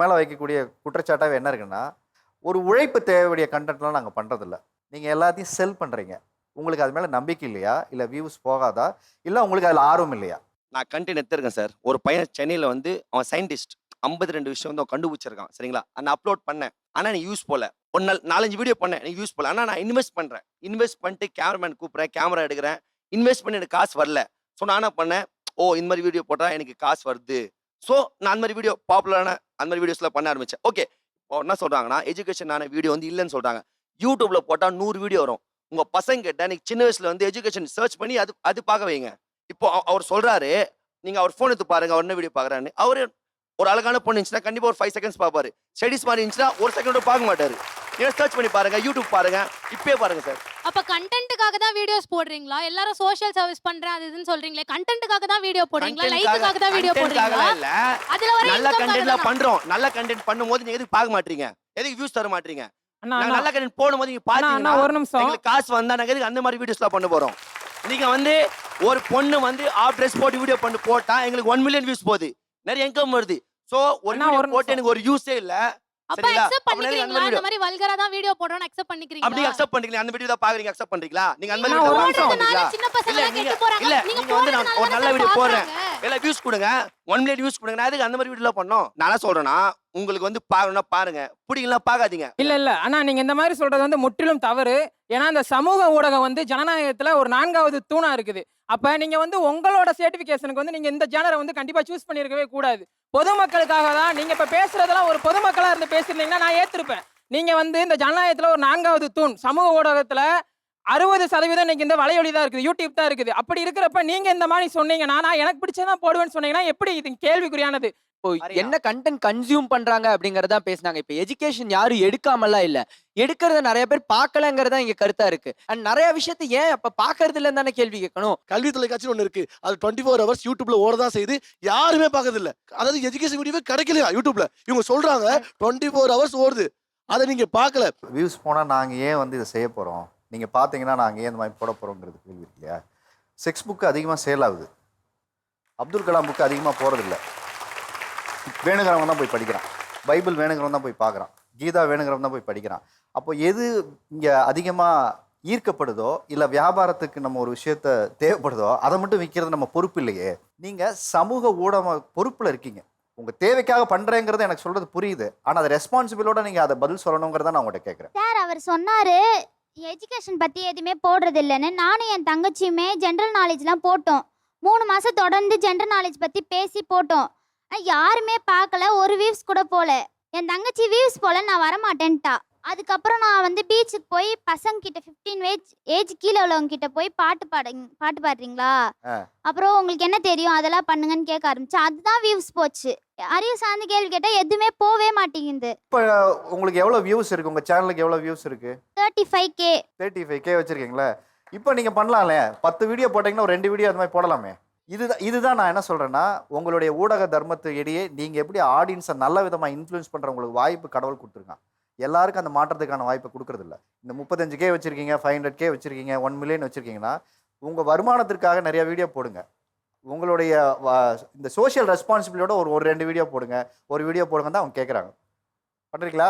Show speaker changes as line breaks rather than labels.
மேலே வைக்கக்கூடிய குற்றச்சாட்டாக என்ன இருக்குன்னா ஒரு உழைப்பு தேவையுடைய கண்டென்ட்லாம் நாங்கள் பண்ணுறதில்ல நீங்கள் எல்லாத்தையும் செல் பண்ணுறீங்க உங்களுக்கு அது மேலே நம்பிக்கை இல்லையா? இல்லை வியூஸ் போகாதா? இல்லை உங்களுக்கு அதில் ஆர்வம் இல்லையா?
நான் கண்டென்ட் எடுத்திருக்கேன் சார் ஒரு பையன் சென்னையில் வந்து அவன் சயின்டிஸ்ட் ஐம்பத்தி ரெண்டு விஷயம் வந்து அவன் கண்டுபிடிச்சிருக்கான் சரிங்களா? நான் அப்லோட் பண்ணேன். ஆனால் நீ யூஸ் போல. ஒரு நாள் நாலஞ்சு வீடியோ பண்ணேன் நீ யூஸ் போல. ஆனால் நான் இன்வெஸ்ட் பண்ணுறேன் இன்வெஸ்ட் பண்ணிட்டு கேமராமேன் கூப்பிட்றேன் கேமரா எடுக்கிறேன். இன்வெஸ்ட் பண்ணி எனக்கு காசு வரல. ஸோ நான் என்ன பண்ணேன்? ஓ இந்த மாதிரி வீடியோ போட்டால் எனக்கு காசு வருது. ஸோ நான் அந்த மாதிரி வீடியோ பாப்புலரான அந்த மாதிரி வீடியோஸ்லாம் பண்ண ஆரம்பிச்சேன். ஓகே இப்போ என்ன சொல்கிறாங்கன்னா எஜுகேஷனான வீடியோ வந்து இல்லைன்னு சொல்கிறாங்க யூடியூப்பில் போட்டால் நூறு வீடியோ வரும். உங்கள் பசங்க கிட்ட நீங்கள் சின்ன வயசில் வந்து எஜுகேஷன் சர்ச் பண்ணி அது அது பார்க்க வைங்க. இப்போ அவர் சொல்கிறாரு நீங்கள் அவர் ஃபோன் எடுத்து பாருங்கள் அவர் என்ன வீடியோ பாக்குறான்னு அவர் ஒரு அழகான பொண்ணு இருந்துச்சுன்னா கண்டிப்பாக ஒரு ஃபைவ் செகண்ட்ஸ் பார்ப்பாரு. ஸ்டடிஸ் மாதிரி இருந்துச்சுன்னா ஒரு செகண்டோட பார்க்க மாட்டார். நீங்கள் சர்ச் பண்ணி பாருங்கள் யூடியூப் பாருங்கள் இப்பயே பாருங்கள் சார்
அப்ப கண்டென்ட்டுக்காக தான் வீடியோஸ் போடுறீங்களா? எல்லாரும் சோஷியல் சர்வீஸ் பண்றேன் அது இதுன்னு சொல்றீங்களே கண்டென்ட்டுக்காக தான் வீடியோ போடுறீங்களா? லைக்குக்காக தான் வீடியோ போடுறீங்களா?
இல்ல.
அதுல வர
நல்ல கண்டென்ட்லாம்? பண்றோம். நல்ல கண்டென்ட் பண்ணும்போது நீங்க எதுக்கு பார்க்க மாட்டீங்க? எதுக்கு வியூஸ் தர மாட்டீங்க? நல்ல கண்டென்ட் போடும்போது நீங்க பாத்தீங்கன்னா
ஒரு நிமிஷம்.
எங்களுக்கு காசு வந்தா நாங்க எதுக்கு அந்த மாதிரி வீடியோஸ்லாம் பண்ண போறோம்? நீங்க வந்து ஒரு பொண்ணு வந்து ஆஃப் ட்ரெஸ் போட்டு வீடியோ பண்ணி போட்டா எங்களுக்கு ஒன் மில்லியன் வியூஸ் போகுது. நிறைய இன்கம் வருது. சோ ஒரு போட்டு. எனக்கு ஒரு யூஸே இல்ல.
அப்ப
சரிங்களா?
அக்செப்ட்
அப்ப நிறைய அந்த
பண்ணிக்கிறீங்களா?
video-
இந்த மாதிரி வல்கரா தான் வீடியோ போடுறோம்னு அக்செப்ட்
அப்படி
பண்ணிக்கிறீங்களா
அக்செப்ட் பண்ணிக்கலாம் அந்த வீடியோ தான் பாக்குறீங்க அக்செப்ட் பண்றீங்களா நீங்க அந்த மாதிரி
ஒரு நிமிஷம்.
பண்றீங்களா
சின்ன பசங்க
இல்ல,
கெட்டு போறாங்க.
இல்ல,
நீங்க
வந்து நான் ஒரு நல்ல video போடுறேன். எல்லாம் வியூஸ் கொடுங்க. ஒன் மில்லியன் வியூஸ் கொடுங்க. நான் எதுக்கு அந்த மாதிரி வீடியோ பண்ணோம்? நான் சொல்றேன்னா உங்களுக்கு வந்து பாக்கணும்னா பாருங்க. பிடிக்கலாம் பார்க்காதீங்க
இல்ல இல்ல. அண்ணா நீங்க இந்த மாதிரி சொல்றது வந்து முற்றிலும் தவறு. ஏன்னா இந்த சமூக ஊடகம் வந்து ஜனநாயகத்தில் ஒரு நான்காவது தூணாக இருக்குது. அப்போ நீங்கள் வந்து உங்களோட சர்டிஃபிகேஷனுக்கு வந்து நீங்கள் இந்த ஜேனரை வந்து கண்டிப்பாக சூஸ் பண்ணியிருக்கவே கூடாது. பொதுமக்களுக்காக தான் நீங்கள் இப்போ பேசுகிறதெல்லாம் ஒரு பொதுமக்களாக இருந்து பேசியிருந்தீங்கன்னா நான் ஏற்றிருப்பேன் நீங்கள் வந்து இந்த ஜனநாயகத்தில் ஒரு நான்காவது தூண் சமூக ஊடகத்தில் அறுபது சதவீதம் இன்னைக்கு இந்த வலையொலி தான் இருக்குது யூடியூப் தான் இருக்குது. அப்படி இருக்கிறப்ப நீங்க இந்த மாதிரி சொன்னீங்கன்னா நான் எனக்கு பிடிச்சதான் போடுவேன்னு சொன்னீங்கன்னா எப்படி இது
சரியா?
என்ன கண்டென்ட் கன்சியூம் பண்றாங்க அப்படிங்கறத பேசுனாங்க. இப்போ எஜுகேஷன் யாரும் எடுக்காமலாம் இல்ல. எடுக்கிறத நிறைய பேர் பார்க்கலங்கிறதா இங்க கருத்தா இருக்கு. அண்ட் நிறைய விஷயத்தை ஏன் அப்ப பாக்குறது இல்லைன்னு தானே கேள்வி கேட்கணும்?
கல்வி தொலைக்காட்சி ஒன்று இருக்கு. அது டுவெண்ட்டி ஃபோர் ஹவர்ஸ் யூடியூப்ல ஓட தான் செய்யுது. யாருமே பார்க்கறது இல்ல அதாவது எஜுகேஷன் வீடியோவே கிடைக்கலையா யூடியூப்ல இவங்க சொல்றாங்க டுவெண்ட்டி ஃபோர் ஹவர்ஸ் ஓடுது. அதை நீங்க பார்க்கல.
வியூஸ் போனால் நாங்கள் ஏன் வந்து இதை செய்ய போகிறோம் நீங்கள் பார்த்தீங்கன்னா நாங்கள் ஏன் இந்த மாதிரி போட போகிறோங்கிறது கேள்வி இருக்கு இல்லையா? செக்ஸ் புக்கு அதிகமாக சேல் ஆகுது. அப்துல் கலாம் புக்கு அதிகமாக போகிறதில்ல வேணுங்கிறவங்க தான் போய் படிக்கிறான். பைபிள் வேணுங்கிறவன் தான் போய் பார்க்குறான் கீதா வேணுங்கிறவன் தான் போய் படிக்கிறான். அப்போ எது இங்கே அதிகமாக ஈர்க்கப்படுதோ இல்லை வியாபாரத்துக்கு நம்ம ஒரு விஷயத்த தேவைப்படுதோ அதை மட்டும் விற்கிறது நம்ம பொறுப்பு இல்லையே. நீங்கள் சமூக ஊடக பொறுப்பில் இருக்கீங்க. உங்கள் தேவைக்காக பண்ணுறேங்கிறது எனக்கு சொல்கிறது புரியுது. ஆனால் அது ரெஸ்பான்சிபிளோட நீங்கள் அதை பதில் சொல்லணுங்கிறத நான் உங்கள்கிட்ட கேட்குறேன்
சார் அவர் சொன்னார் எஜுகேஷன் பற்றி எதுவுமே போடுறது இல்லைன்னு நானும் என் தங்கச்சியுமே ஜென்ரல் நாலேஜ்லாம் போட்டோம். மூணு மாதம் தொடர்ந்து ஜென்ரல் நாலேஜ் பற்றி பேசி போட்டோம். ஆனால் யாருமே பார்க்கல. ஒரு வீவ்ஸ் கூட போகல என் தங்கச்சி வீவ்ஸ் போல நான் வரமாட்டேன்ட்டா. அதுக்கப்புறம் நான் வந்து பீச்சுக்கு போய் பசங்க கிட்ட ஃபிஃப்டீன் ஏஜ் ஏஜ் கீழே உள்ளவங்க கிட்ட போய் பாட்டு பாடுங்க பாட்டு பாடுறீங்களா. அப்புறம் உங்களுக்கு என்ன தெரியும்? அதெல்லாம் பண்ணுங்கன்னு கேட்க ஆரம்பிச்சேன். அதுதான் வியூஸ் போச்சு. அறிவு சார்ந்த கேள்வி கேட்டா எதுவுமே போவே மாட்டேங்குது.
இப்போ உங்களுக்கு எவ்வளோ வியூஸ் இருக்குது உங்கள் சேனலுக்கு எவ்வளோ வியூஸ் இருக்குது
thirty five K
thirty five K வச்சுருக்கீங்களே. இப்போ நீங்கள் பண்ணலாம்ல. பத்து வீடியோ போட்டிங்கன்னா ஒரு ரெண்டு வீடியோ அது மாதிரி போடலாமே. இதுதான் இதுதான் நான் என்ன சொல்கிறேன்னா உங்களுடைய ஊடக தர்மத்து இடையே நீங்கள் எப்படி ஆடியன்ஸை நல்ல விதமாக இன்ஃப்ளூயன்ஸ் பண்ணுற உங்களுக்கு வாய்ப்பு கடவுள் கொடுத்துருக்கான். எல்லாருக்கும் அந்த மாற்றத்துக்கான வாய்ப்பை கொடுக்குறதில்ல. இந்த முப்பத்தஞ்சு கே வச்சுருக்கீங்க ஃபைவ் ஹண்ட்ரட் கே வச்சுருக்கீங்க ஒன் மில்லியன் வச்சுருக்கீங்கன்னா உங்கள் வருமானத்திற்காக நிறைய வீடியோ போடுங்க. உங்களுடைய இந்த சோஷியல் ரெஸ்பான்சிபிலிட்டியோட ஒரு ஒரு ரெண்டு வீடியோ போடுங்க. ஒரு வீடியோ போடுங்க தான் அவங்க கேட்குறாங்க பண்ணுறீங்களா